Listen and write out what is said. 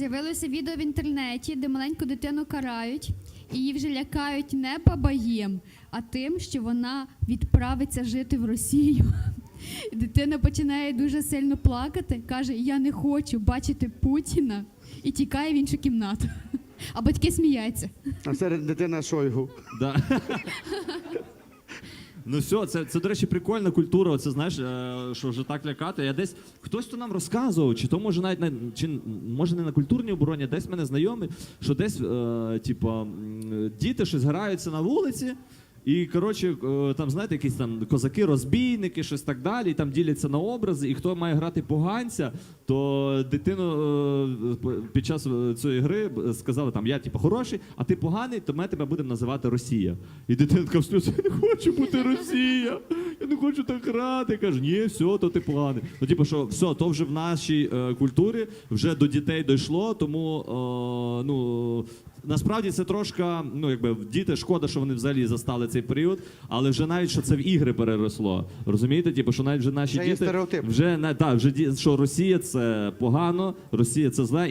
З'явилося відео в інтернеті, де маленьку дитину карають, і її вже лякають не бабаєм, а тим, що вона відправиться жити в Росію. І дитина починає дуже сильно плакати, каже: Я не хочу бачити Путіна і тікає в іншу кімнату. А батьки сміються. А серед дитина Шойгу. Да. Ну все, це, це, до речі, прикольна культура. Оце знаєш, е, що вже так лякати. Я десь хтось то нам розказував, чи то може навіть на чи може не на культурній обороні, а десь мене знайомий, що десь, е, типа, діти щось граються на вулиці. І коротше, е, там знаєте, якісь там козаки-розбійники, щось так далі, і там діляться на образи. І хто має грати поганця, то дитину е, під час е, цієї гри сказали там, я типу хороший, а ти поганий, то ми тебе будемо називати Росія. І дитина така в я не хочу бути Росія, я не хочу так грати. Каже, ні, все, то ти поганий. Ну, типу, що все, то вже в нашій е, культурі вже до дітей дійшло, тому е, ну. Насправді це трошки, ну якби діти, шкода, що вони взагалі застали цей період, але вже навіть що це в ігри переросло. Розумієте? Типу, що навіть вже наші Вже є діти стереотип. вже не так, вже ді- що Росія це погано, Росія це зле.